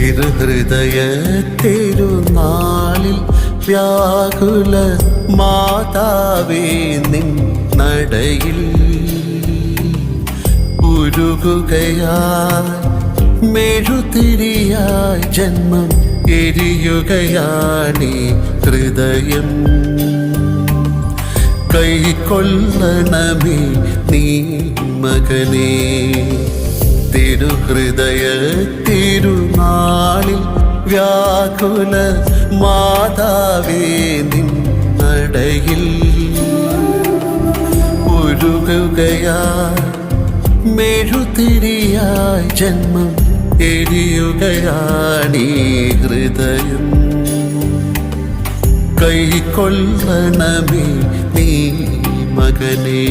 തിരുഹൃദയ തിരുനാളിൽ വ്യാകുല മാതാവേ നിൻ നടയിൽ ഉരുകുകയായി മെഴുതിരിയായി ജന്മം എരിയുകയാണീ ഹൃദയം. കൈക്കൊള്ളണമേ നീ മകനേ തിരുഹൃദയത്തിൽ വ്യാകുല മാതാവേ നിൻ നടയിൽ ഉരുകുകയായി മെഴുതിരിയായി ജന്മം എരിയുകയാണീ ഹൃദയം. കൈക്കൊള്ളണമേ നീ മകനേ.